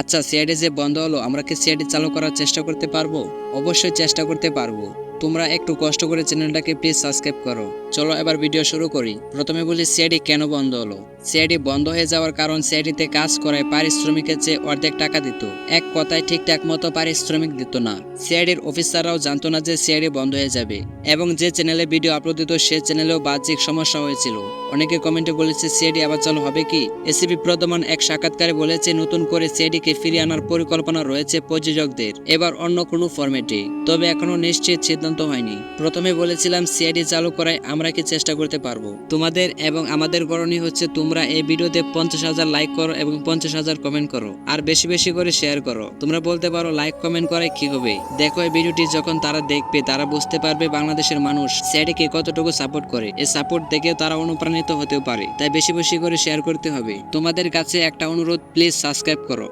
আচ্ছা সিআইডি যে বন্ধ হলো, আমরা কি সিআইডি চালু করার চেষ্টা করতে পারব? অবশ্যই চেষ্টা করতে পারব। তোমরা একটু কষ্ট করে চ্যানেলটাকে প্লিজ সাবস্ক্রাইব করো। চলো এবার ভিডিও শুরু করি। প্রথমে বলি সিআইডি কেন বন্ধ হলো? সিআইডি বন্ধ হয়ে যাওয়ার কারণ সিআইডিতে কাজ করায় পারিশ্রমিকের চেয়ে অর্ধেক টাকা দিত। এক কথায় ঠিকঠাক মতো পারিশ্রমিক দিত না। সিআইডির অফিসাররাও জানতো না যে সিআইডি বন্ধ হয়ে যাবে। এবং যে চ্যানেলে ভিডিও আপলোড দিত, সে চ্যানেলেও বাহ্যিক সমস্যা হয়েছিল। অনেকে কমেন্টে বলেছে সিআইডি আবার চালু হবে কি? এসিপি প্রদমান এক সাক্ষাৎকারে বলেছে, নতুন করে সিআইডিকে ফিরিয়ে আনার পরিকল্পনা রয়েছে প্রযোজকদের। এবার অন্য কোনো ফরম্যাটে। তবে এখনও নিশ্চিত সিদ্ধান্ত হয়নি। প্রথমে বলেছিলাম সিআইডি চালু করায় আমরা কি চেষ্টা করতে পারব? তোমাদের এবং আমাদের করণীয় হচ্ছে, তোমরা এই ভিডিওতে পঞ্চাশ হাজার লাইক করো এবং পঞ্চাশ হাজার কমেন্ট করো। আর বেশি বেশি করে শেয়ার করো। তোমরা বলতে পারো লাইক কমেন্ট করে কি হবে? দেখো এই ভিডিওটি যখন তারা দেখবে, তারা বুঝতে পারবে বাংলাদেশের মানুষ স্যারকে কতটুকু সাপোর্ট করে। এই সাপোর্ট দেখে তারা অনুপ্রাণিত হতেও পারে। তাই বেশি বেশি করে শেয়ার করতে হবে। তোমাদের কাছে একটা অনুরোধ প্লিজ সাবস্ক্রাইব করো।